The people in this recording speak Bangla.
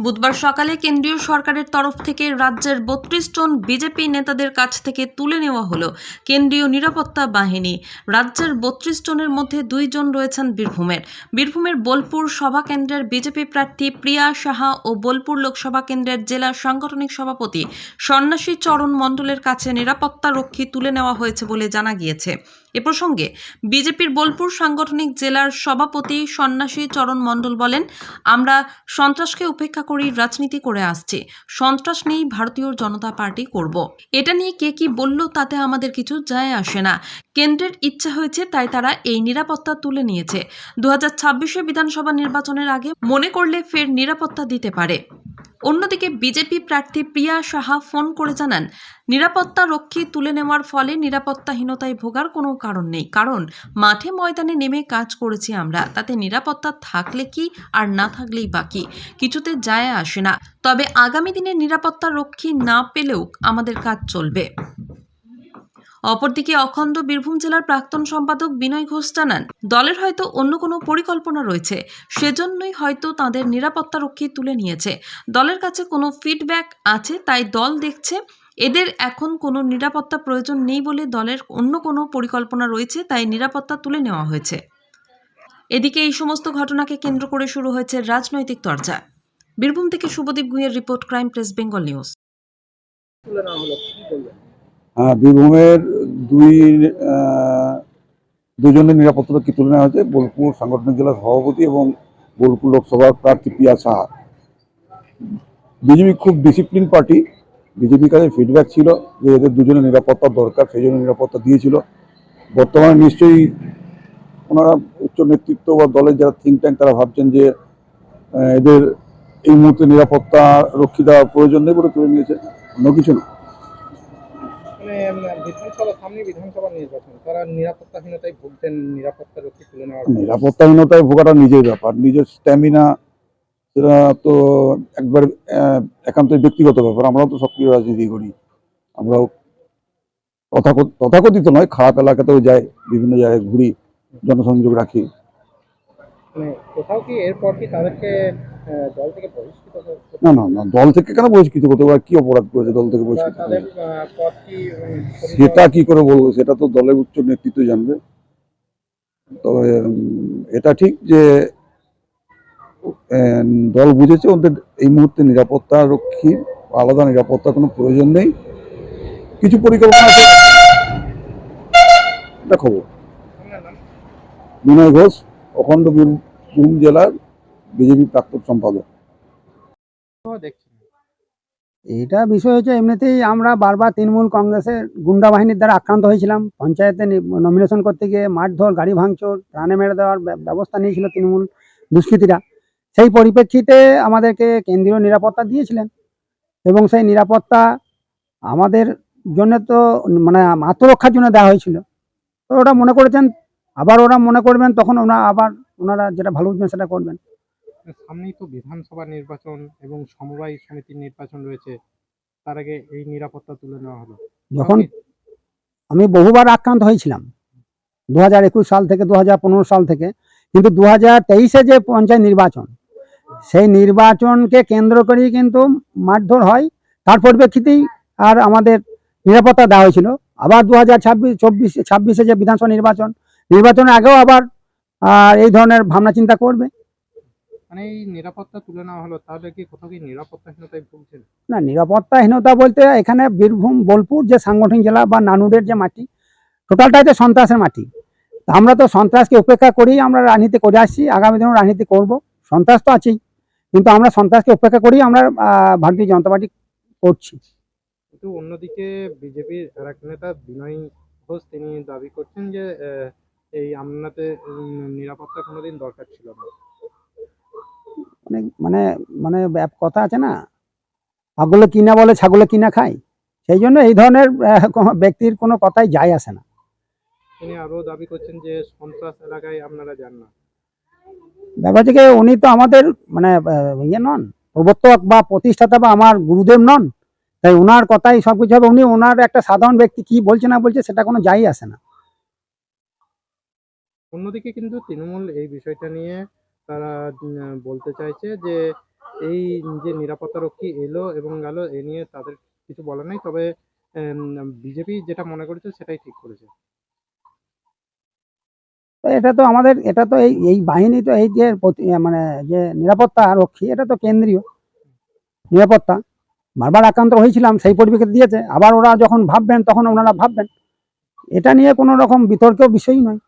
বুধবার সকালে কেন্দ্রীয় সরকারের তরফ থেকে রাজ্যের বত্রিশ জন বিজেপি নেতাদের কাছ থেকে তুলে নেওয়া হলো কেন্দ্রীয় নিরাপত্তা বাহিনী। রাজ্যের বত্রিশ জনের মধ্যে দুইজন রয়েছেন বীরভূমের। বীরভূমের বোলপুর সভা কেন্দ্রের বিজেপি প্রার্থী প্রিয়া সাহা ও বোলপুর লোকসভা কেন্দ্রের জেলা সাংগঠনিক সভাপতি সন্ন্যাসী চরণ মণ্ডলের কাছে নিরাপত্তা রক্ষী তুলে নেওয়া হয়েছে বলে জানা গিয়েছে। এ প্রসঙ্গে বিজেপির বোলপুর সাংগঠনিক জেলার সভাপতি সন্ন্যাসী চরণ মণ্ডল বলেন, আমরা সন্ত্রাসকে উপেক্ষা করেই রাজনীতি করে আসছি। সন্ত্রাস নিয়েই ভারতীয় জনতা পার্টি করব। এটা নিয়ে কে কি বলল তাতে আমাদের কিছু যায় আসে না। কেন্দ্রের ইচ্ছা হয়েছে, তাই তারা এই নিরাপত্তা তুলে নিয়েছে। দু হাজার বিধানসভা নির্বাচনের আগে মনে করলে ফের নিরাপত্তা দিতে পারে। অন্যদিকে বিজেপি প্রার্থী প্রিয়া সাহা ফোন করে জানান, নিরাপত্তা রক্ষী তুলে নেওয়ার ফলে নিরাপত্তাহীনতায় ভোগার কোনো কারণ নেই। কারণ, মাঠে ময়দানে নেমে কাজ করেছি আমরা, তাতে নিরাপত্তা থাকলে কি আর না থাকলেই বাকি কিছুতে যায় আসে না। তবে আগামী দিনে নিরাপত্তা রক্ষী না পেলেও আমাদের কাজ চলবে। অপরদিকে অখণ্ড বীরভূম জেলার প্রাক্তন সম্পাদক বিনয় ঘোষ জানান, দলের হয়তো অন্য কোনো পরিকল্পনা রয়েছে, সেজন্যই হয়তো তাদের নিরাপত্তা রক্ষী তুলে নিয়েছে। দলের কাছে কোনো ফিডব্যাক আছে, তাই দল দেখছে, এদের এখন কোনো নিরাপত্তা প্রয়োজন নেই বলে দলের অন্য কোনো পরিকল্পনা রয়েছে, তাই নিরাপত্তা তুলে নেওয়া হয়েছে। এদিকে এই সমস্ত ঘটনাকে কেন্দ্র করে শুরু হয়েছে রাজনৈতিক চর্চা বীরভূম থেকে Subhadeep গুইয়ের report crime press, Bengal news. বীরভূমের দুই দুজনের নিরাপত্তা কি তুলে নেওয়া হয়েছে? বোলপুর সাংগঠনিক জেলা সভাপতি এবং বোলপুর লোকসভার প্রার্থী প্রিয়া সাহা। বিজেপি খুব ডিসিপ্লিন পার্টি বিজেপির কাছে ফিডব্যাক ছিল যে এদের দুজনের নিরাপত্তা দরকার, সেই জন্য নিরাপত্তা দিয়েছিল। বর্তমানে নিশ্চয়ই ওনারা উচ্চ নেতৃত্ব বা দলের যারা থিঙ্ক ট্যাঙ্ক তারা ভাবছেন যে এদের এই মুহূর্তে নিরাপত্তা রক্ষী দেওয়ার প্রয়োজন নেই বলে তুলে নিয়েছে। অন্য কিছু না। তারা নিরাপত্তাহীনতায় নিরাপত্তাহীনতায় ভোগাটা নিজের ব্যাপার নিজের স্ট্যামিনা সেটা তো একবার আহ, একান্তই ব্যক্তিগত ব্যাপার আমরাও তো সক্রিয় রাজনীতি করি। আমরাও তথাকথিত নয় খারাপ এলাকাতেও যাই বিভিন্ন জায়গায় ঘুরি জনসংযোগ রাখি। মানে কোথাও কি এরপর কি তাদেরকে দল থেকে বহিষ্কৃত না না না দল থেকে কেন বহিষ্কৃত করতে পারে কি অপরাধ করেছে দল থেকে বহিষ্কৃত সেটা কি করে বলব? সেটা তো দলের উচ্চ নেতৃত্ব জানবে। তবে এটা ঠিক যে দল বুঝেছে ওদের এই মুহূর্তে নিরাপত্তা রক্ষী আলাদা নিরাপত্তা কোনো প্রয়োজন নেই। কিছু পরিকল্পনা আছে? এটা খবর বিনয় ঘোষ অখণ্ড বীরভূম জেলার বিজেপি প্রাক্তন সম্পাদক। এটা বিষয় হচ্ছে এমনিতেই আমরা বারবার তৃণমূল কংগ্রেসের গুন্ডা বাহিনীর দ্বারা আক্রান্ত হয়েছিলাম। পঞ্চায়েতে নমিনেশন করতে গিয়ে মারধর, গাড়ি ভাঙচুর, প্রাণে মেরে দেওয়ার ব্যবস্থা নিয়েছিল তৃণমূল দুষ্কৃতীরা। সেই পরিপ্রেক্ষিতে আমাদেরকে কেন্দ্রীয় নিরাপত্তা দিয়েছিলেন এবং সেই নিরাপত্তা আমাদের জন্য তো মানে আত্মরক্ষার জন্য দেওয়া হয়েছিল। তো ওরা মনে করেছেন আবার ওরা মনে করবেন তখন ওরা আবার ওনারা যেটা ভালো বুঝবেন সেটা করবেন। সামনেই তো বিধানসভা নির্বাচন এবং সমবায় সমিতির নির্বাচন রয়েছে তার আগে এই নিরাপত্তা তুলে নেওয়া হলো। যখন আমি বহুবার আক্রান্ত হয়েছিলাম দু হাজার একুশ সাল থেকে দু হাজার পনেরো সাল থেকে কিন্তু দু হাজার তেইশে যে পঞ্চায়েত নির্বাচন সেই নির্বাচনকে কেন্দ্র করেই কিন্তু মারধর হয়। তার পরিপ্রেক্ষিতেই আর আমাদের নিরাপত্তা দেওয়া হয়েছিল। আবার দু হাজার ছাব্বিশ চব্বিশ ছাব্বিশে যে বিধানসভা নির্বাচন নির্বাচনের আগেও আবার আর এই ধরনের ভাবনা চিন্তা করবে। মানে এই নিরাপত্তা তুলে নেওয়া হলো তাহলে কি কোথাও কি নিরাপত্তাহীনতায় ভুগছেন? না নিরাপত্তাহীনতা বলতে এখানে বীরভূম বোলপুর যে সাংগঠনিক জেলা বা নানুরের যে মাটি টোটালটাই তো সন্ত্রাসের মাটি। আমরা তো সন্ত্রাসকে উপেক্ষা করেই আমরা রাজনীতি করে আসছি আগামী দিনেও রাজনীতি করব। সন্ত্রাস তো আছেই কিন্তু আমরা সন্ত্রাসকে উপেক্ষা করেই আমরা ভারতীয় জনতা পার্টি করছি। কিন্তু অন্যদিকে বিজেপির এক নেতা বিনয় ঘোষ তিনি দাবি করছেন যে এই আমনাতে নিরাপত্তা কোনোদিন দরকার ছিল না। মানে মানে মানে কথা আছে না? ছাগলে কিনা বলে ছাগলে কিনা খায়। সেই জন্য এই ধরনের ব্যক্তির কোনো কথাই যায় আসে না। তিনি আরও দাবি করছেন যে সন্ত্রাস এলাকায় আপনারা যান না। ব্যাপার থেকে উনি তো আমাদের মানে ইয়ে নন প্রবর্তক বা প্রতিষ্ঠাতা বা আমার গুরুদেব নন। তাই ওনার কথাই সব কিছু হবে। উনি ওনার একটা সাধারণ ব্যক্তি কি বলছে না বলছে সেটা কোনো যাই আসে না। অন্যদিকে কিন্তু তৃণমূল এই বিষয়টা নিয়ে তারা বলতে চাইছে যে এই যে নিরাপত্তারক্ষী এলো এবং গেল, এ নিয়ে তাদের কিছু বলার নেই। তবে বিজেপি যেটা মনে করেছে সেটাই ঠিক করেছে। এটা তো আমাদের, এটা তো এই এই বাহিনী তো এই যে মানে যে নিরাপত্তা রক্ষী, এটা তো কেন্দ্রীয় নিরাপত্তা। বারবার আক্রান্ত হয়েছিলাম, সেই পরিপ্রেক্ষিতে দিয়েছে। আবার ওরা যখন ভাববেন, তখন ওনারা ভাববেন। এটা নিয়ে কোনো রকম বিতর্কের বিষয়ই নয়।